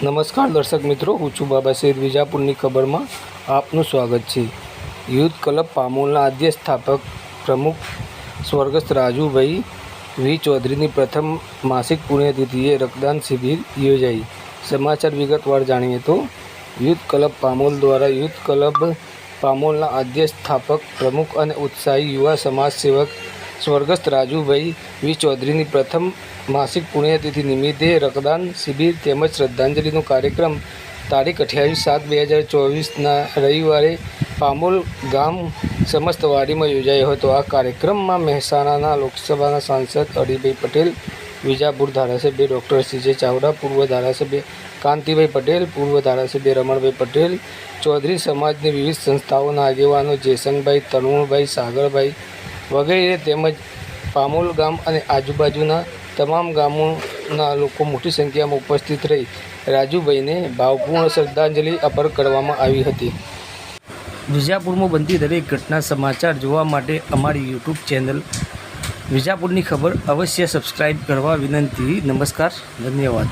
નમસ્કાર દર્શક મિત્રો, હું છું બાબા સૈદ વિજાપુરની ખબરમાં આપનું સ્વાગત છે. યુથ ક્લબ પામોલના આદ્ય સ્થાપક પ્રમુખ સ્વર્ગસ્થ રાજુભાઈ વી. ચૌધરીની પ્રથમ માસિક પુણ્યતિથિએ રક્તદાન શિબિર યોજાઈ. સમાચાર વિગતવાર જાણીએ તો યુથ ક્લબ પામોલ દ્વારા યુથ ક્લબ પામોલના આદ્ય સ્થાપક પ્રમુખ અને ઉત્સાહી યુવા સમાજ સેવક સ્વર્ગસ્થ રાજુભાઈ વી. ચૌધરીની પ્રથમ માસિક પુણ્યતિથિ નિમિત્તે રક્તદાન શિબિર તેમજ શ્રદ્ધાંજલિનો કાર્યક્રમ તારીખ અઠ્યાવીસ સાત બે હજાર ચોવીસના રવિવારે પામોલ ગામ સમસ્ત વાડીમાં યોજાયો હતો. આ કાર્યક્રમમાં મહેસાણાના લોકસભાના સાંસદ અડીભાઈ પટેલ, વિજાપુર ધારાસભ્ય ડૉક્ટર સીજે ચાવડા, પૂર્વ ધારાસભ્ય કાંતિભાઈ પટેલ, પૂર્વ ધારાસભ્ય રમણભાઈ પટેલ, ચૌધરી સમાજની વિવિધ સંસ્થાઓના આગેવાનો જેસનભાઈ તરુણભાઈ, સાગરભાઈ વગેરે તેમજ પામોલ ગામ અને આજુબાજુના તમામ ગામોના લોકો મોટી સંખ્યામાં ઉપસ્થિત રહી રાજુભાઈને ભાવપૂર્ણ શ્રદ્ધાંજલિ અર્પણ કરવામાં આવી હતી. વિજાપુરમાં બનતી દરેક ઘટના સમાચાર જોવા માટે અમારી યુટ્યુબ ચેનલ વિજાપુરની ખબર અવશ્ય સબસ્ક્રાઈબ કરવા વિનંતી. નમસ્કાર. ધન્યવાદ.